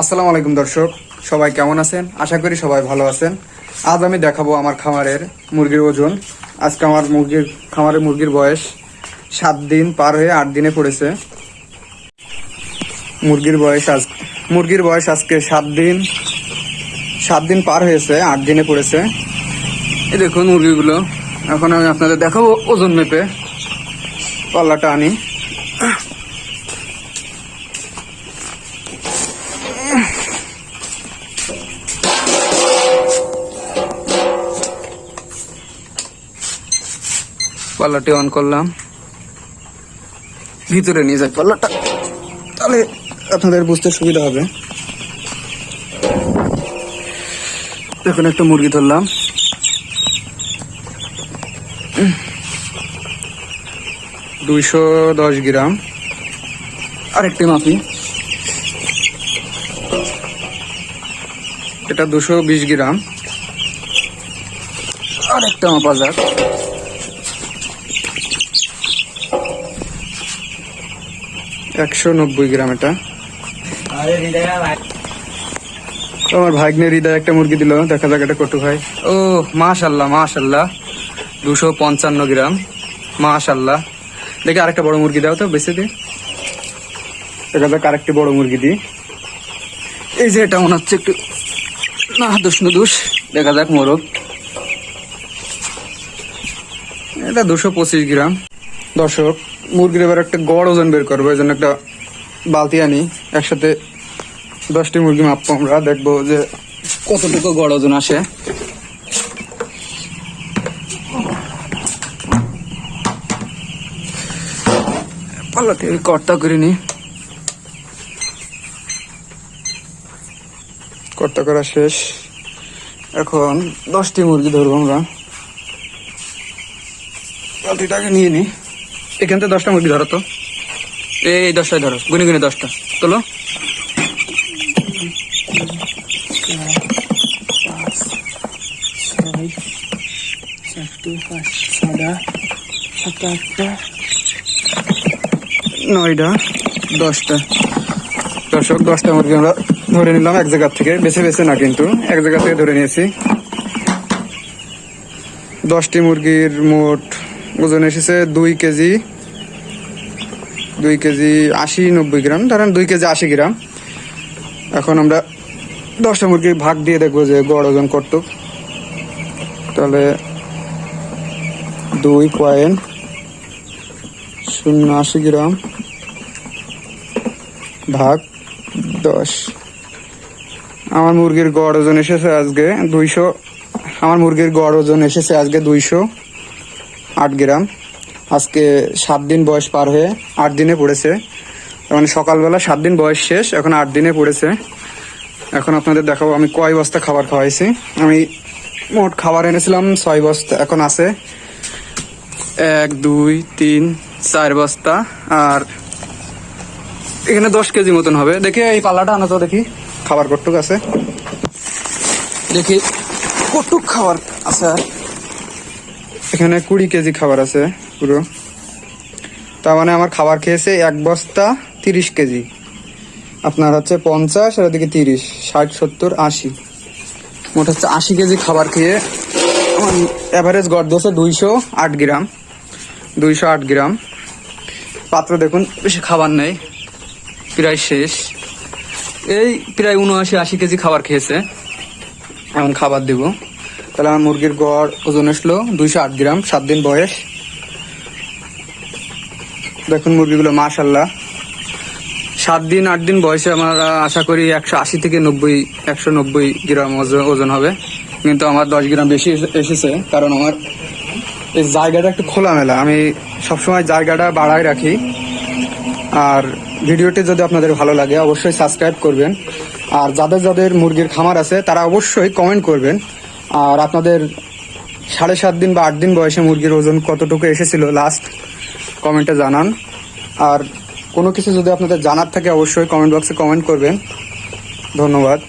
আসসালামু আলাইকুম দর্শক, সবাই কেমন আছেন? আশা করি সবাই ভালো আছেন। আজ আমি দেখাবো আমার খামারের মুরগির ওজন। আজকে আমার মুরগির, খামারের মুরগির বয়স সাত দিন পার হয়ে আট দিনে পড়েছে। মুরগির বয়স আজ, মুরগির বয়স আজকে সাত দিন সাত দিন পার হয়েছে, আট দিনে পড়েছে। এই দেখুন মুরগিগুলো। এখন আমি আপনাদের দেখাবো ওজন মেপে। পাল্লাটা আনি। পাল্লাটি অন করলাম। ভিতরে নিয়ে যাই পাল্লাটা। তাহলে আপনাদের বুঝতে সুবিধা হবে। দেখুন একটা মুরগি ধরলাম। দুইশো দশ গ্রাম। আরেকটি মাপি। এটা দুশো বিশ গ্রাম। আরেকটা মাপা যাক একশো নব্বই গ্রাম এটা। তো আমার ভাগ্নের হৃদয় একটা মুরগি দিল, দেখা যাক এটা কটু ভাই ও, মাশাল্লাহ মাশাল্লাহ। দুশো পঞ্চান্ন গ্রাম, মাশাল্লাহ। দেখি আরেকটা বড় মুরগি দাও তো বেশি দি। দেখা যাক আরেকটি বড় মুরগি দি এই যে এটা মনে হচ্ছে একটু না, দুষ দুষ। দেখা যাক মোরগ। এটা দুশো পঁচিশ গ্রাম। দর্শক, মুরগির এবার একটা গড় ওজন বের করব, এই জন্য একটা বালতি আনি। একসাথে দশটি মুরগি মাপবো আমরা, দেখব যে কতটুকু গড় ওজন আসে। পাল্লাতে কর্তা করে নি। কর্তা করা শেষ। এখন দশটি মুরগি ধরবো আমরা। বালতিটাকে নিয়ে নি। এখান থেকে দশটা মুরগি ধরো তো। এই দশটায় ধরো, গুনে গুনে দশটা। তোলো। নয়টা, দশটা। দর্শক, দশটা মুরগি আমরা ধরে নিলাম এক জায়গা থেকে। বেছে বেছে না কিন্তু, এক জায়গা থেকে ধরে নিয়েছি। দশটি মুরগির মোট ওজন এসেছে দুই কেজি দুই কেজি আশি নব্বই গ্রাম, ধরেন দুই কেজি আশি গ্রাম। এখন আমরা দশটা মুরগির ভাগ দিয়ে দেখব যে গড় ওজন কত তাহলে দুই পয়েন্ট শূন্য আশি গ্রাম ভাগ দশ। আমার মুরগির গড় ওজন এসেছে আজকে দুইশো, আমার মুরগির গড় ওজন এসেছে আজকে দুইশো। আট গ্রাম। আজকে সাত দিন বয়স পার হয়ে আট দিনে পড়েছে। মানে সকালবেলা সাত দিন বয়স শেষ, এখন আট দিনে পড়েছে। এখন আপনাদের দেখাবো, আমি কয় বস্তা খাবার খাওয়াইছি। আমি মোট খাবার এনেছিলাম ছয় বস্তা, এখন আছে এক, দুই, তিন, চার বস্তা, আর এখানে দশ কেজি মতন হবে। দেখি এই পাল্লাটা আনো তো দেখি, খাবার কটুক আছে। দেখি কটুক খাবার আছে। এখানে কুড়ি কেজি খাবার আছে, পুরো। তার মানে আমার খাবার খেয়েছে এক বস্তা তিরিশ কেজি। আপনার হচ্ছে পঞ্চাশ, আর ওদিকে তিরিশ, ষাট, সত্তর, আশি। মোট হচ্ছে আশি কেজি খাবার খেয়ে আমার অ্যাভারেজ গড় দোষে দুইশো আট গ্রাম। দুইশো আট গ্রাম। পাত্র দেখুন, বেশি খাবার নেই। প্রায় শেষ। এই প্রায় উনআশি, আশি কেজি খাবার খেয়েছে। এমন খাবার দেব। তাহলে আমার মুরগির গড় ওজন আসলো দুইশো আট গ্রাম, সাত দিন বয়স। দেখুন মুরগিগুলো মাশাল্লাহ সাত দিন, আট দিন বয়সে আমরা আশা করি একশো আশি থেকে নব্বই, একশো নব্বই গ্রাম ওজন- হবে। কিন্তু আমার দশ গ্রাম বেশি এসে- এসেছে, কারণ আমার এই জায়গাটা একটু খোলামেলা। আমি সবসময় জায়গাটা বাড়ায় রাখি। আর ভিডিওটি যদি আপনাদের ভালো লাগে, অবশ্যই সাবস্ক্রাইব করবেন। আর যাদের যাদের মুরগির খামার আছে, তারা অবশ্যই কমেন্ট করবেন। আর আপনাদের সাড়ে সাত দিন বা আট দিন বয়সে মুরগির ওজন কতটুকু এসেছিল লাস্ট কমেন্টে জানান। আর কোনো কিছু যদি আপনাদের জানার থাকে, অবশ্যই কমেন্ট বক্সে কমেন্ট করবেন। ধন্যবাদ।